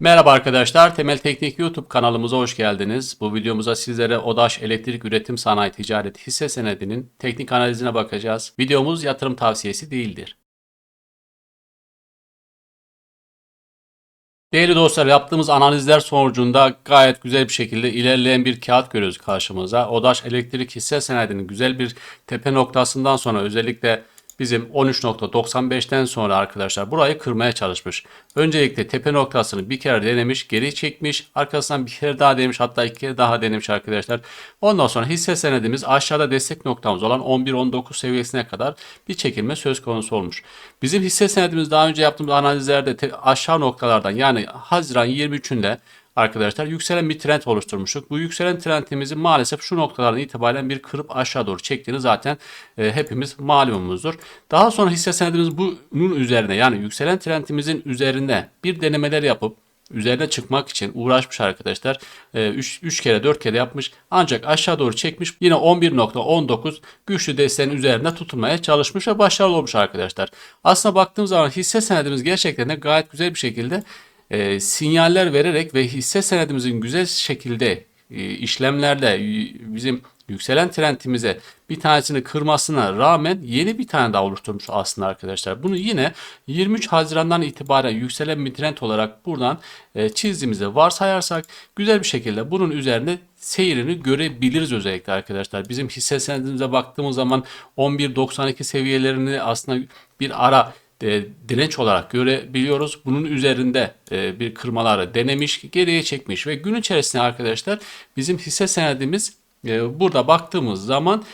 Merhaba arkadaşlar, Temel Teknik YouTube kanalımıza hoş geldiniz. Bu videomuzda sizlere ODAŞ Elektrik Üretim Sanayi Ticaret hisse senedinin teknik analizine bakacağız. Videomuz yatırım tavsiyesi değildir. Değerli dostlar yaptığımız analizler sonucunda gayet güzel bir şekilde ilerleyen bir kağıt görüyoruz karşımıza. ODAŞ Elektrik hisse senedinin güzel bir tepe noktasından sonra özellikle bizim 13.95'ten sonra arkadaşlar burayı kırmaya çalışmış. Öncelikle tepe noktasını bir kere denemiş, geri çekmiş, arkasından bir kere daha denemiş, hatta iki kere daha denemiş arkadaşlar. Ondan sonra hisse senedimiz aşağıda destek noktamız olan 11-19 seviyesine kadar bir çekilme söz konusu olmuş. Bizim hisse senedimiz daha önce yaptığımız analizlerde aşağı noktalardan yani Haziran 23'ünde arkadaşlar yükselen bir trend oluşturmuştuk. Bu yükselen trendimizi maalesef şu noktalardan itibaren bir kırıp aşağı doğru çektiğini zaten e, hepimiz malumumuzdur. Daha sonra hisse senedimiz bunun üzerine yani yükselen trendimizin üzerinde bir denemeler yapıp üzerine çıkmak için uğraşmış arkadaşlar. 3 kere 4 kere yapmış ancak aşağı doğru çekmiş. Yine 11.19 güçlü desteğin üzerinde tutunmaya çalışmış ve başarılı olmuş arkadaşlar. Aslında baktığımız zaman hisse senedimiz gerçekten de gayet güzel bir şekilde e, sinyaller vererek ve hisse senedimizin güzel şekilde e, işlemlerle y- bizim yükselen trendimize bir tanesini kırmasına rağmen yeni bir tane daha oluşturmuş aslında arkadaşlar. Bunu yine 23 Haziran'dan itibaren yükselen bir trend olarak buradan e, çizdiğimizde varsayarsak güzel bir şekilde bunun üzerine seyrini görebiliriz özellikle arkadaşlar. Bizim hisse senedimize baktığımız zaman 11.92 seviyelerini aslında bir ara e, direnç olarak görebiliyoruz. Bunun üzerinde e, bir kırmaları denemiş, geriye çekmiş ve gün içerisinde arkadaşlar bizim hisse senedimiz e, burada baktığımız zaman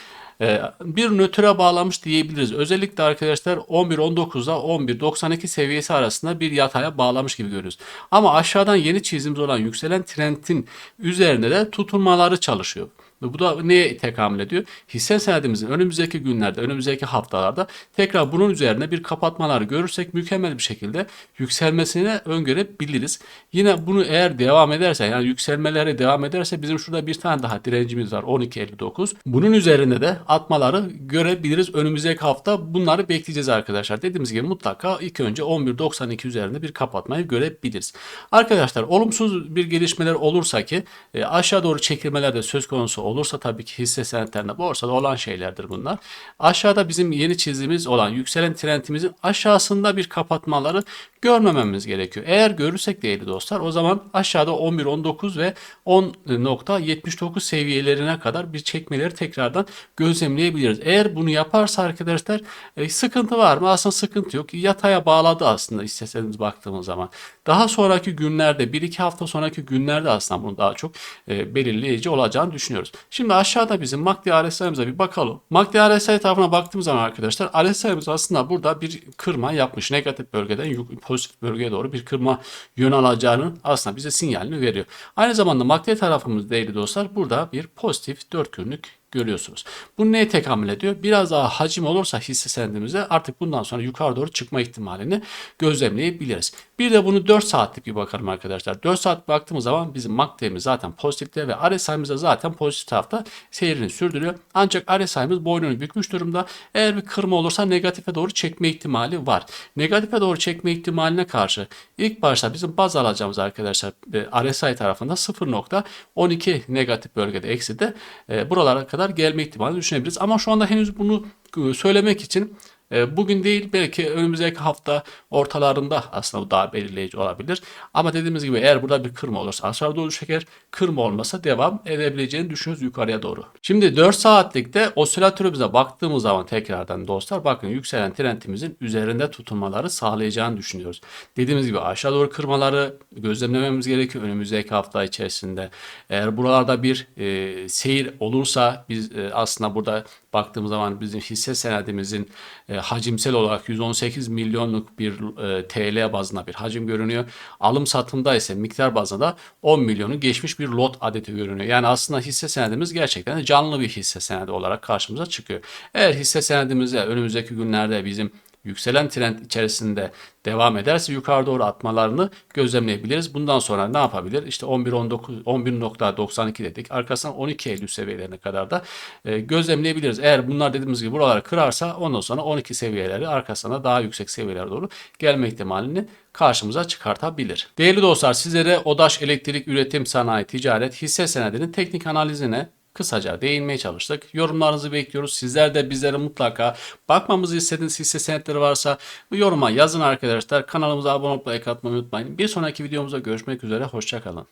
e, bir nötre bağlamış diyebiliriz. Özellikle arkadaşlar 11.19'da 11.92 seviyesi arasında bir yataya bağlamış gibi görüyoruz. Ama aşağıdan yeni çizdiğimiz olan yükselen trendin üzerinde de tutunmaları çalışıyor. Ve bu da neye tekamül ediyor? Hisse senedimizin önümüzdeki günlerde, önümüzdeki haftalarda tekrar bunun üzerine bir kapatmalar görürsek mükemmel bir şekilde yükselmesine öngörebiliriz. Yine bunu eğer devam ederse yani yükselmeleri devam ederse bizim şurada bir tane daha direncimiz var 12.59. Bunun üzerinde de atmaları görebiliriz. Önümüzdeki hafta bunları bekleyeceğiz arkadaşlar. Dediğimiz gibi mutlaka ilk önce 11.92 üzerinde bir kapatmayı görebiliriz. Arkadaşlar olumsuz bir gelişmeler olursa ki e, aşağı doğru çekilmeler de söz konusu olursa tabii ki hisse senetlerinde borsada olan şeylerdir bunlar. Aşağıda bizim yeni çizdiğimiz olan yükselen trendimizin aşağısında bir kapatmaları görmememiz gerekiyor. Eğer görürsek değerli dostlar o zaman aşağıda 11.19 ve 10.79 seviyelerine kadar bir çekmeleri tekrardan gözlemleyebiliriz. Eğer bunu yaparsa arkadaşlar e, sıkıntı var mı? Aslında sıkıntı yok. Yataya bağladı aslında isterseniz baktığımız zaman. Daha sonraki günlerde 1-2 hafta sonraki günlerde aslında bunu daha çok e, belirleyici olacağını düşünüyoruz. Şimdi aşağıda bizim MACD RSI'mize bir bakalım. MACD RSI tarafına baktığımız zaman arkadaşlar RSI'miz aslında burada bir kırma yapmış. Negatif bölgeden pozitif bölgeye doğru bir kırma yön alacağının aslında bize sinyalini veriyor. Aynı zamanda MACD tarafımız değerli dostlar burada bir pozitif 4 günlük görüyorsunuz. Bu neye tekamül ediyor? Biraz daha hacim olursa hisse senedimizde artık bundan sonra yukarı doğru çıkma ihtimalini gözlemleyebiliriz. Bir de bunu 4 saatlik bir bakalım arkadaşlar. 4 saat baktığımız zaman bizim MACD'miz zaten pozitifte ve RSI'miz de zaten pozitif tarafta seyrini sürdürüyor. Ancak RSI'miz boynunu bükmüş durumda. Eğer bir kırma olursa negatife doğru çekme ihtimali var. Negatife doğru çekme ihtimaline karşı ilk başta bizim baz alacağımız arkadaşlar e, RSI tarafında 0.12 negatif bölgede eksi de e, buralara kadar gelme ihtimali düşünebiliriz. Ama şu anda henüz bunu e, söylemek için Bugün değil belki önümüzdeki hafta ortalarında aslında bu daha belirleyici olabilir. Ama dediğimiz gibi eğer burada bir kırma olursa aşağı doğru çeker, kırma olmasa devam edebileceğini düşünüyoruz yukarıya doğru. Şimdi 4 saatlikte osilatörümüze baktığımız zaman tekrardan dostlar bakın yükselen trendimizin üzerinde tutunmaları sağlayacağını düşünüyoruz. Dediğimiz gibi aşağı doğru kırmaları gözlemlememiz gerekiyor önümüzdeki hafta içerisinde. Eğer buralarda bir e, seyir olursa biz e, aslında burada baktığımız zaman bizim hisse senedimizin e, hacimsel olarak 118 milyonluk bir e, TL bazında bir hacim görünüyor. Alım satımda ise miktar bazında 10 milyonu geçmiş bir lot adeti görünüyor. Yani aslında hisse senedimiz gerçekten de canlı bir hisse senedi olarak karşımıza çıkıyor. Eğer hisse senedimizde önümüzdeki günlerde bizim yükselen trend içerisinde devam ederse yukarı doğru atmalarını gözlemleyebiliriz. Bundan sonra ne yapabilir? İşte 11 19 11.92 dedik. Arkasından 12 Eylül seviyelerine kadar da e, gözlemleyebiliriz. Eğer bunlar dediğimiz gibi buraları kırarsa ondan sonra 12 seviyeleri arkasına daha yüksek seviyelere doğru gelme ihtimalini karşımıza çıkartabilir. Değerli dostlar sizlere ODAŞ Elektrik Üretim Sanayi Ticaret hisse senedinin teknik analizine kısaca değinmeye çalıştık. Yorumlarınızı bekliyoruz. Sizler de bizlere mutlaka bakmamızı istediğiniz hisse senetleri varsa yoruma yazın arkadaşlar. Kanalımıza abone olup like atmayı unutmayın. Bir sonraki videomuzda görüşmek üzere. Hoşçakalın.